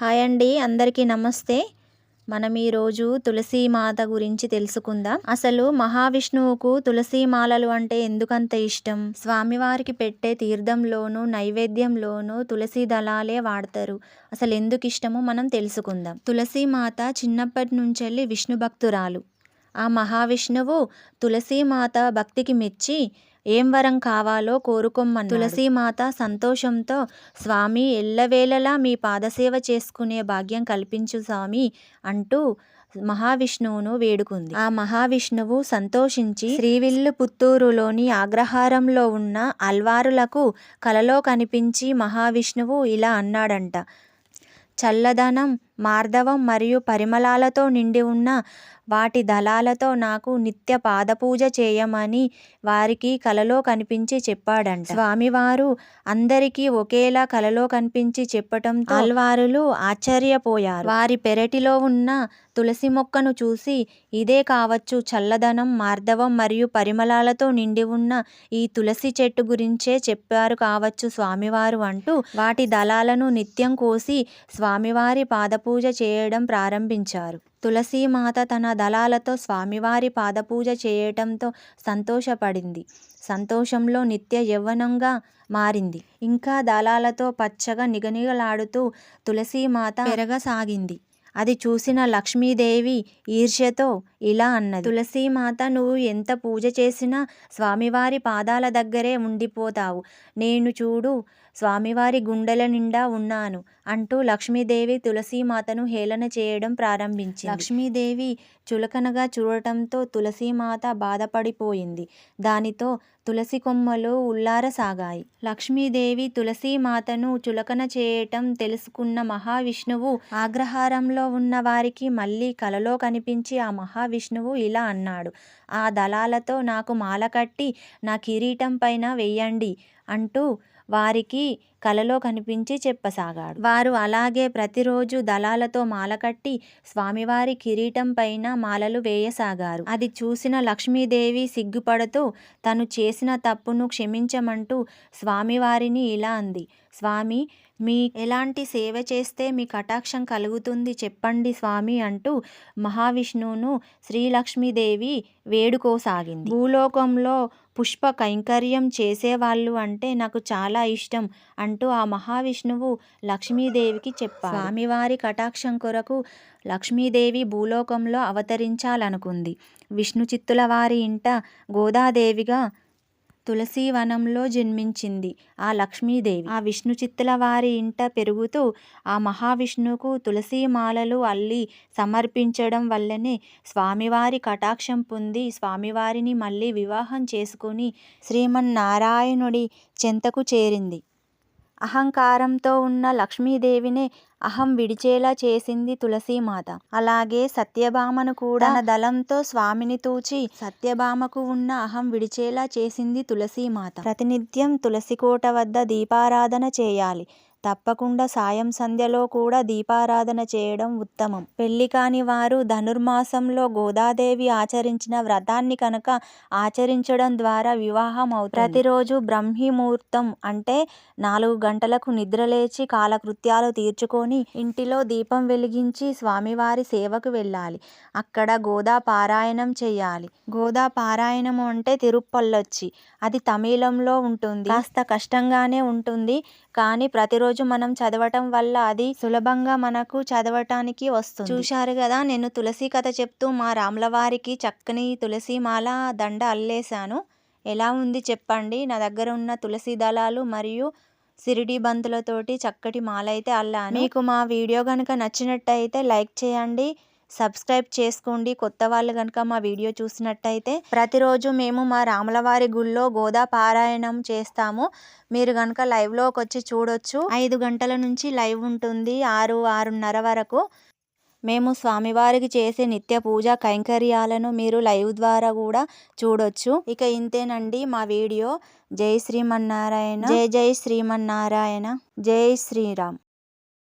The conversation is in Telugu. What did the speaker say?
హాయ్ అండి అందరికీ నమస్తే. మనం ఈరోజు తులసీమాత గురించి తెలుసుకుందాం. అసలు మహావిష్ణువుకు తులసీమాలలు అంటే ఎందుకంత ఇష్టం? స్వామివారికి పెట్టే తీర్థంలోనూ నైవేద్యంలోనూ తులసి దళాలే వాడతారు. అసలు ఎందుకు ఇష్టమో మనం తెలుసుకుందాం. తులసీమాత చిన్నప్పటి నుంచి విష్ణు భక్తురాలు ఆ మహావిష్ణువు తులసీమాత భక్తికి మెచ్చి ఏం వరం కావాలో కోరుకోమ్మన్నాడు. తులసీమాత సంతోషంతో స్వామి ఎల్లవేళలా మీ పాదసేవ చేసుకునే భాగ్యం కల్పించు స్వామి అంటూ మహావిష్ణువును వేడుకుంది. ఆ మహావిష్ణువు సంతోషించి శ్రీవిల్లు పుత్తూరులోని అగ్రహారంలో ఉన్న అల్వారులకు కలలో కనిపించి మహావిష్ణువు ఇలా అన్నాడంట చల్లదనం మార్దవం మరియు పరిమళాలతో నిండి ఉన్న వాటి దళాలతో నాకు నిత్య పాదపూజ చేయమని వారికి కలలో కనిపించి చెప్పాడంట. స్వామివారు అందరికీ ఒకేలా కలలో కనిపించి చెప్పటంతో తల్వారులు ఆశ్చర్యపోయారు. వారి పెరటిలో ఉన్న తులసి మొక్కను చూసి ఇదే కావచ్చు చల్లదనం మార్దవం మరియు పరిమళాలతో నిండి ఉన్న ఈ తులసి చెట్టు గురించే చెప్పారు కావచ్చు స్వామివారు అంటూ వాటి దళాలను నిత్యం కోసి స్వామివారి పాదపూజ చేయడం ప్రారంభించారు. తులసీమాత తన దళాలతో స్వామివారి పాదపూజ చేయటంతో సంతోషపడింది. సంతోషంలో నిత్య యవ్వనంగా మారింది. ఇంకా దళాలతో పచ్చగా నిగనిగలాడుతూ తులసీమాత పెరగసాగింది. అది చూసిన లక్ష్మీదేవి ఈర్ష్యతో ఇలా అన్నది. తులసీమాత నువ్వు ఎంత పూజ చేసినా స్వామివారి పాదాల దగ్గరే ఉండిపోతావు. నేను చూడు స్వామివారి గుండెల నిండా ఉన్నాను అంటూ లక్ష్మీదేవి తులసీమాతను హేళన చేయడం ప్రారంభించింది. లక్ష్మీదేవి చులకనగా చూడటంతో తులసీమాత బాధపడిపోయింది. దానితో తులసి కొమ్మలు ఉల్లారసాగాయి లక్ష్మీదేవి తులసీమాతను చులకన చేయటం తెలుసుకున్న మహావిష్ణువు ఆగ్రహారంలో ఉన్న వారికి మళ్ళీ కలలో కనిపించి ఆ మహా మహావిష్ణువు ఇలా అన్నాడు. ఆ దళాలతో నాకు మాల కట్టి నా కిరీటం పైన వెయ్యండి అంటూ వారికి కలలో కనిపించి చెప్పసాగాడు. వారు అలాగే ప్రతిరోజు దళాలతో మాల కట్టి స్వామివారి కిరీటం పైన మాలలు వేయసాగారు. అది చూసిన లక్ష్మీదేవి సిగ్గుపడుతూ తను చేసిన తప్పును క్షమించమంటూ స్వామివారిని ఇలా అంది. స్వామి మీ ఎలాంటి సేవ చేస్తే మీ కటాక్షం కలుగుతుంది చెప్పండి స్వామి అంటూ మహావిష్ణువును శ్రీలక్ష్మీదేవి వేడుకోసాగింది. భూలోకంలో పుష్ప కైంకర్యం చేసేవాళ్ళు అంటే నాకు చాలా ఇష్టం అంటూ ఆ మహావిష్ణువు లక్ష్మీదేవికి చెప్పారు స్వామివారి కటాక్షం కొరకు లక్ష్మీదేవి భూలోకంలో అవతరించాలనుకుంది. విష్ణు చిత్తుల వారి ఇంట గోదాదేవిగా తులసీవనంలో జన్మించింది ఆ లక్ష్మీదేవి. ఆ విష్ణు చిత్తుల వారి ఇంట పెరుగుతూ ఆ మహావిష్ణువుకు తులసీమాలలు అల్లి సమర్పించడం వల్లనే స్వామివారి కటాక్షం పొంది స్వామివారిని మళ్ళీ వివాహం చేసుకుని శ్రీమన్నారాయణుడి చెంతకు చేరింది. అహంకారంతో ఉన్న లక్ష్మీదేవినే అహం విడిచేలా చేసింది తులసీమాత. అలాగే సత్యభామను కూడా తన దళంతో స్వామిని తూచి సత్యభామకు ఉన్న అహం విడిచేలా చేసింది తులసీమాత. ప్రతినిత్యం తులసికోట వద్ద దీపారాధన చేయాలి. తప్పకుండా సాయం సంధ్యలో కూడా దీపారాధన చేయడం ఉత్తమం. పెళ్ళి కాని వారు ధనుర్మాసంలో గోదాదేవి ఆచరించిన వ్రతాన్ని కనుక ఆచరించడం ద్వారా వివాహం అవుతుంది. ప్రతిరోజు బ్రహ్మీముహూర్తం అంటే నాలుగు గంటలకు నిద్రలేచి కాలకృత్యాలు తీర్చుకొని ఇంటిలో దీపం వెలిగించి స్వామివారి సేవకు వెళ్ళాలి. అక్కడ గోదా పారాయణం చేయాలి. గోదా పారాయణం అంటే తిరుప్పల్లొచ్చి. అది తమిళంలో ఉంటుంది. కాస్త కష్టంగానే ఉంటుంది. కానీ ప్రతిరోజు మనం చదవటం వల్ల అది సులభంగా మనకు చదవటానికి వస్తుంది. చూశారు కదా నేను తులసి కథ చెప్తూ మా రాములవారికి చక్కని తులసి మాల దండ అల్లేశాను. ఎలా ఉంది చెప్పండి? నా దగ్గర ఉన్న తులసి దళాలు మరియు సిరిడి బంతులతోటి చక్కటి మాల అయితే అల్లాను. మీకు మా వీడియో కనుక నచ్చినట్టయితే లైక్ చేయండి. సబ్స్క్రైబ్ చేసుకోండి. కొత్త వాళ్ళు కనుక మా వీడియో చూసినట్టయితే ప్రతిరోజు మేము మా రాములవారి గుళ్ళో గోదా పారాయణం చేస్తాము. మీరు కనుక లైవ్లోకి వచ్చి చూడొచ్చు. ఐదు గంటల నుంచి లైవ్ ఉంటుంది. ఆరు ఆరున్నర వరకు. మేము స్వామివారికి చేసే నిత్య పూజ కైంకర్యాలను మీరు లైవ్ ద్వారా కూడా చూడొచ్చు. ఇక ఇంతేనండి మా వీడియో. జై శ్రీమన్నారాయణ. జై జై శ్రీమన్నారాయణ. జై శ్రీరామ్.